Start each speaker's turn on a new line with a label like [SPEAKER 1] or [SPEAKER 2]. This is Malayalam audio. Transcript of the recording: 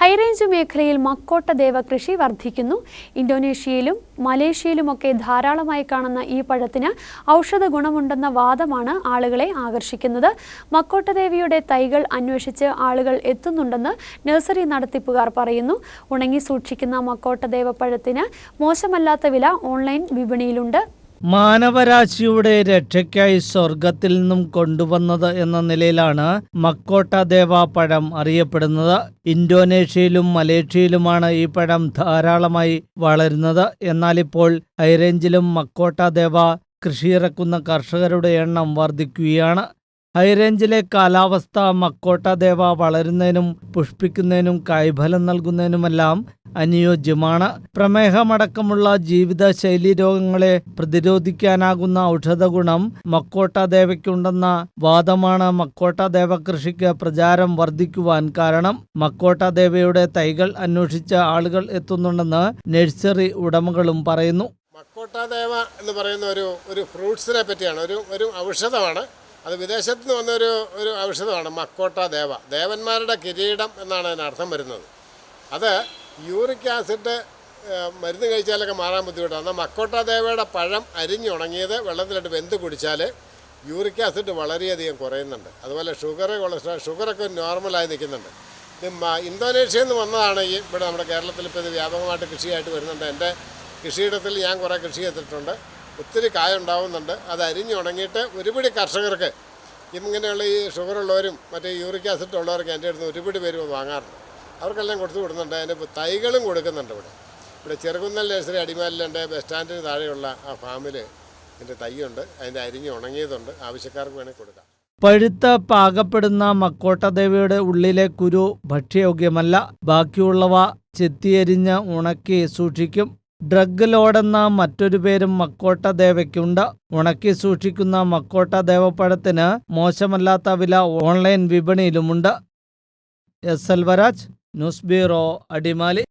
[SPEAKER 1] ഹൈറേഞ്ച് മേഖലയിൽ മക്കോട്ട ദേവ കൃഷി വർദ്ധിക്കുന്നു. ഇന്തോനേഷ്യയിലും മലേഷ്യയിലുമൊക്കെ ധാരാളമായി കാണുന്ന ഈ പഴത്തിന് ഔഷധ ഗുണമുണ്ടെന്ന വാദമാണ് ആളുകളെ ആകർഷിക്കുന്നത്. മക്കോട്ടദേവിയുടെ തൈകൾ അന്വേഷിച്ച് ആളുകൾ എത്തുന്നുണ്ടെന്ന് നഴ്സറി നടത്തിപ്പുകാർ പറയുന്നു. ഉണങ്ങി സൂക്ഷിക്കുന്ന മക്കോട്ടദേവ പഴത്തിന് മോശമല്ലാത്ത വില ഓൺലൈൻ വിപണിയിലുണ്ട്.
[SPEAKER 2] മാനവരാശിയുടെ രക്ഷയ്ക്കായി സ്വർഗത്തിൽ നിന്നും കൊണ്ടുവന്നത് എന്ന നിലയിലാണ് മക്കോട്ട ദേവ പഴം അറിയപ്പെടുന്നത്. ഇന്തോനേഷ്യയിലും മലേഷ്യയിലുമാണ് ഈ പഴം ധാരാളമായി വളരുന്നത്. എന്നാൽ ഇപ്പോൾ ഹൈറേഞ്ചിലും മക്കോട്ട ദേവ കൃഷിയിറക്കുന്ന കർഷകരുടെ എണ്ണം വർദ്ധിക്കുകയാണ്. ഹൈറേഞ്ചിലെ കാലാവസ്ഥ മക്കോട്ട ദേവ വളരുന്നതിനും പുഷ്പിക്കുന്നതിനും കായ്ഫലം നൽകുന്നതിനുമെല്ലാം അനുയോജ്യമാണ്. പ്രമേഹമടക്കമുള്ള ജീവിതശൈലി രോഗങ്ങളെ പ്രതിരോധിക്കാനാകുന്ന ഔഷധ ഗുണം മക്കോട്ട ദേവയ്ക്കുണ്ടെന്ന വാദമാണ് മക്കോട്ട ദേവ കൃഷിക്ക് പ്രചാരം വർദ്ധിക്കുവാൻ കാരണം. മക്കോട്ട ദേവയുടെ തൈകൾ അന്വേഷിച്ച ആളുകൾ എത്തുന്നുണ്ടെന്ന് നഴ്സറി ഉടമകളും പറയുന്നു.
[SPEAKER 3] മക്കോട്ട ദേവ എന്ന് പറയുന്ന ഒരു ഒരു ഫ്രൂട്ട്സിനെ പറ്റിയാണ്. ഒരു ഒരു ഔഷധമാണ്. അത് വിദേശത്ത് നിന്ന് വന്ന ഒരു ഒരു ഔഷധമാണ് മക്കോട്ട ദേവ. ദേവന്മാരുടെ കിരീടം എന്നാണ് അതിനർത്ഥം വരുന്നത്. അത് യൂറിക് ആസിഡ് മരുന്ന് കഴിച്ചാലൊക്കെ മാറാൻ ബുദ്ധിമുട്ടാണ്. എന്നാൽ മക്കോട്ട ദേവയുടെ പഴം അരിഞ്ഞുണങ്ങിയത് വെള്ളത്തിലിട്ട് വെന്ത് കുടിച്ചാൽ യൂറിക് ആസിഡ് വളരെയധികം കുറയുന്നുണ്ട്. അതുപോലെ ഷുഗർ കൊളസ്ട്രോൾ ഷുഗറൊക്കെ നോർമലായി നിൽക്കുന്നുണ്ട്. ഇത് ഇന്തോനേഷ്യയിൽ നിന്ന് വന്നതാണ് ഈ ഇവിടെ നമ്മുടെ കേരളത്തിൽ ഇപ്പോൾ ഇത് വ്യാപകമായിട്ട് കൃഷിയായിട്ട് വരുന്നുണ്ട്. എന്റെ കൃഷിയിടത്തിൽ ഞാൻ കുറേ കൃഷി ചെയ്തിട്ടുണ്ട്. ഒത്തിരി കായ ഉണ്ടാവുന്നുണ്ട്. അത് അരിഞ്ഞുണങ്ങിയിട്ട് ഒരുപിടി കർഷകർക്ക് ഇങ്ങനെയുള്ള ഈ ഷുഗറുള്ളവരും മറ്റേ യൂറിക് ആസിഡ് ഉള്ളവർക്ക് എന്റെ അടുത്ത് ഒരുപിടി പേര് വാങ്ങാറുണ്ട്. അവർക്കെല്ലാം കൊടുത്തു വിടുന്നുണ്ട്. അതിന്റെ തൈകളും കൊടുക്കുന്നുണ്ട് ഇവിടെ. ഇവിടെ ചെറുകുന്നൽ നഴ്സറി അടിമാലിലുണ്ട്. ബസ് സ്റ്റാൻഡിന് താഴെയുള്ള ആ ഫാമിൽ അതിന്റെ തൈയുണ്ട്. അതിന്റെ അരിഞ്ഞ് ഉണങ്ങിയതുണ്ട്. ആവശ്യക്കാർക്ക് വേണമെങ്കിൽ കൊടുക്കാം.
[SPEAKER 2] പഴുത്ത പാകപ്പെടുന്ന മക്കോട്ടദേവിയുടെ ഉള്ളിലെ കുരു ഭക്ഷ്യയോഗ്യമല്ല. ബാക്കിയുള്ളവ ചെത്തിയരിഞ്ഞ് ഉണക്കി സൂക്ഷിക്കും. ഡ്രഗ് ലോഡെന്ന മറ്റൊരു പേരും മക്കോട്ട ദേവയ്ക്കുണ്ട്. ഉണക്കി സൂക്ഷിക്കുന്ന മക്കോട്ട ദേവപ്പഴത്തിന് മോശമല്ലാത്ത വില online വിപണിയിലുമുണ്ട്. S. Elvaraj news bureau Adimali